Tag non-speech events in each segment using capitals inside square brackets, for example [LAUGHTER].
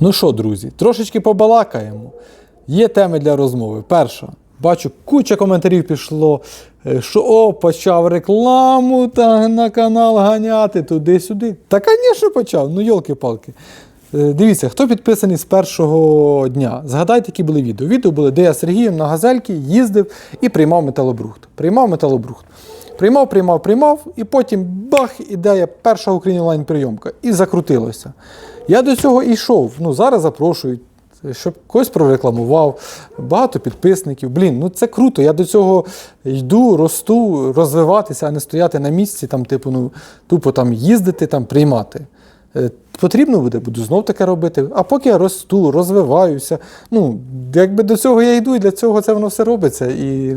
Ну що, друзі, трошечки побалакаємо. Є теми для розмови. Перша. Бачу, куча коментарів пішло, е, що о, почав рекламу та на канал ганяти туди-сюди. Та, звісно, почав. Ну, йолки-палки. Е, Дивіться, хто підписаний з першого дня. Згадайте, які були відео. Відео були, де я Сергієм на газельки їздив і приймав металобрухт. Приймав металобрухт. Приймав, приймав, приймав, і потім бах, ідея перша в Україні онлайн-прийомка. І закрутилося. Я до цього йшов. Ну, зараз запрошують, щоб когось прорекламував, багато підписників. Блін, ну це круто. Я до цього йду, росту, розвиватися, а не стояти на місці, там, типу, ну, тупо там їздити, там, приймати. Е, Потрібно буде, буду знов таке робити. А поки я росту, розвиваюся. Ну, якби до цього я йду, і для цього це воно все робиться. І,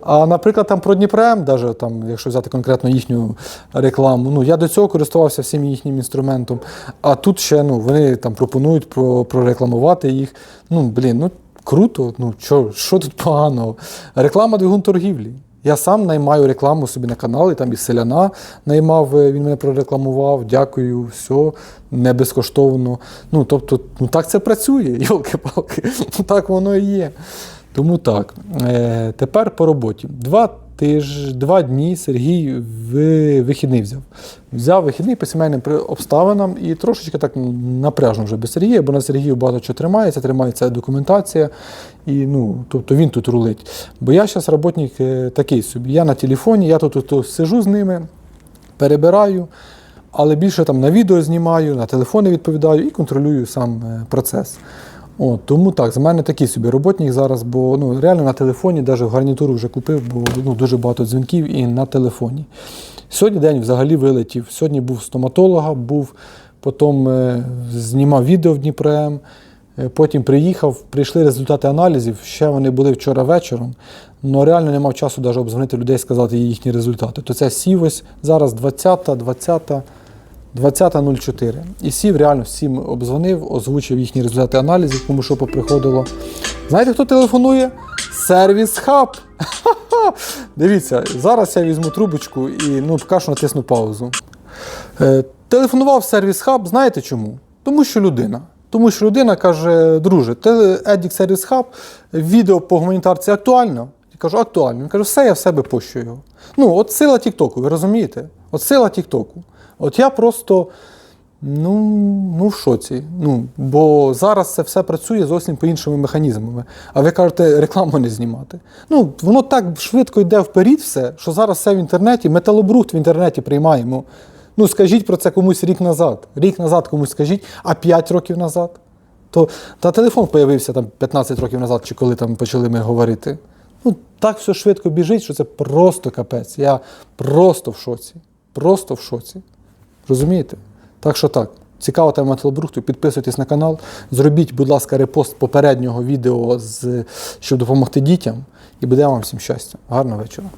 а, наприклад, там про Дніпрем, даже, там, якщо взяти конкретно їхню рекламу, ну, я до цього користувався всім їхнім інструментом. А тут ще ну, вони там пропонують про, прорекламувати їх. Ну, блін, ну круто. Ну, що, що тут поганого? Реклама двигун торгівлі. Я сам наймаю рекламу собі на канал, і там і селяна наймав, е, він мене прорекламував. Дякую, все, не безкоштовно. Ну, тобто, ну так це працює, [LAUGHS] йолки-палки. Так воно і є. Тому так. Е, тепер по роботі. Два тиж, два дні Сергій вихідний взяв. Взяв вихідний по сімейним обставинам і трошечки так напряжно вже без Сергія, бо на Сергію багато чого тримається, тримається документація. І, ну, тобто він тут рулить. Бо я зараз роботник е, такий собі. Я на телефоні, я тут, тут сижу з ними, перебираю, але більше там на відео знімаю, на телефони відповідаю і контролюю сам е, процес. От, тому так, з мене такий собі роботник зараз, бо ну, реально на телефоні, навіть гарнітуру вже купив, бо ну, дуже багато дзвінків і на телефоні. Сьогодні день взагалі вилетів. Сьогодні був стоматолога, був, потім е, знімав відео в Дніпрем, е, потім приїхав, прийшли результати аналізів. Ще вони були вчора вечором. але реально не мав часу навіть обдзвонити людей сказати їхні результати. То це сів ось зараз 20, 20. 20.04. І сів, реально всім обдзвонив, озвучив їхні результати аналізів, кому що поприходило. Знаєте, хто телефонує? Сервіс Хаб. [LAUGHS] Дивіться, зараз я візьму трубочку і ну, поки що натисну паузу. Е, телефонував сервіс Хаб, знаєте чому? Тому що людина. Тому що людина каже, друже, Едік Сервіс Хаб, відео по гуманітарці актуально? Я кажу, актуально. Він каже, все, я в себе пощу його. Ну, от сила Тіктоку, ви розумієте? От сила Тіктоку. От я просто ну, ну в шоці. Ну, бо зараз це все працює зовсім по іншими механізмами. А ви кажете, рекламу не знімати. Ну, воно так швидко йде вперед все, що зараз все в інтернеті, металобрухт в інтернеті приймаємо. Ну, скажіть про це комусь рік назад. Рік назад комусь скажіть, а 5 років назад. То та телефон з'явився там 15 років назад, чи коли там почали ми говорити. Ну, так все швидко біжить, що це просто капець. Я просто в шоці. Просто в шоці. Розумієте? Так що так. Цікава тема металобрухту, підписуйтесь на канал, зробіть, будь ласка, репост попереднього відео, з, щоб допомогти дітям, і буде вам всім щастя. Гарного вечора.